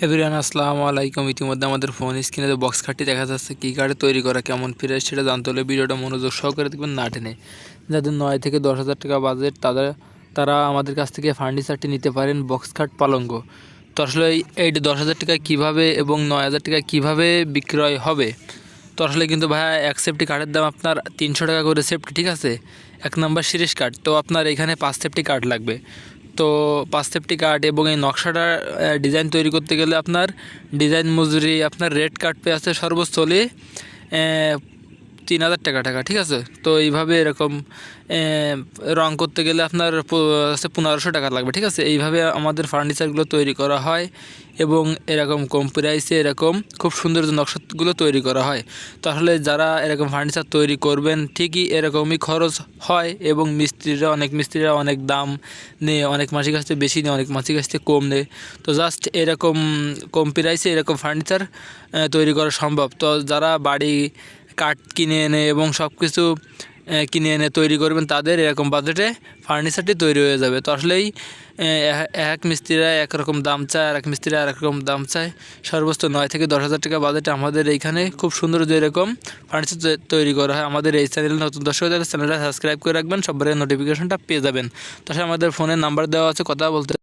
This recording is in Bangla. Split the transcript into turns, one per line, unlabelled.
এভরিওয়ান, আসসালামু আলাইকুম। ইতিমধ্যে আমাদের ফোন স্ক্রিনে যে বক্স কার্ডটি দেখা যাচ্ছে, কী কার্ডে তৈরি করা, কেমন ফিরে সেটা জানতে হলে ভিডিওটা মনোযোগ সহকারে দেখবেন না টেনে। যাদের নয় থেকে দশ হাজার টাকা বাজেট তাদের, তারা আমাদের কাছ থেকে ফার্নিচারটি নিতে পারেন বক্স কার্ড পালঙ্গ। তো আসলে এই- দশ হাজার টাকায় কীভাবে এবং নয় হাজার টাকায় কীভাবে বিক্রয় হবে? তো আসলে কিন্তু ভাইয়া, এক সেফটি কার্ডের দাম আপনার তিনশো টাকা করে সেফটি ঠিক আছে? এক নম্বর সিরিজ কার্ড তো আপনার এখানে পাঁচ সেফটি কার্ড লাগবে। তো পাঁচ সেপ্টি কার্ড এবং এই নকশাটা ডিজাইন তৈরি করতে গেলে আপনার ডিজাইন মজুরি, আপনার রেড কার্ড পেয়ে আছে সর্বোচ্চ হলে তিন হাজার টাকা টাকা, ঠিক আছে? তো এইভাবে এরকম রং করতে গেলে আপনার আছে পনেরোশো টাকা লাগবে, ঠিক আছে? এইভাবে আমাদের ফার্নিচারগুলো তৈরি করা হয় এবং এরকম কম প্রাইসে এরকম খুব সুন্দর নকশাগুলো তৈরি করা হয়। তাহলে যারা এরকম ফার্নিচার তৈরি করবেন, ঠিকই এরকমই খরচ হয় এবং মিস্ত্রিরা, অনেক মিস্ত্রিরা অনেক দাম নেয়, অনেক কাছ থেকে বেশি নেয়, অনেক কাছ থেকে কম নেয়। তো জাস্ট এরকম কম প্রাইসে এরকম ফার্নিচার তৈরি করা সম্ভব। তো যারা বাড়ি কাঠ কিনে এনে এবং সব কিছু কিনে এনে তৈরি করবেন, তাদের এরকম বাজেটে ফার্নিচারটি তৈরি হয়ে যাবে। তো আসলেই এক- মিস্ত্রিরা একরকম দাম চায় আর এক মিস্ত্রিরা আর রকম দাম চায়। সর্বোচ্চ নয় থেকে দশ হাজার টাকা বাজেটে আমাদের এইখানে খুব সুন্দর যে এরকম ফার্নিচার তৈরি করা হয়। আমাদের এই চ্যানেল নতুন দর্শক চ্যানেলটা সাবস্ক্রাইব করে রাখবেন। সবার নোটিফিকেশনটা পেয়ে যাবেন। তাছাড়া আমাদের ফোনের নাম্বার দেওয়া আছে, কথা বলতে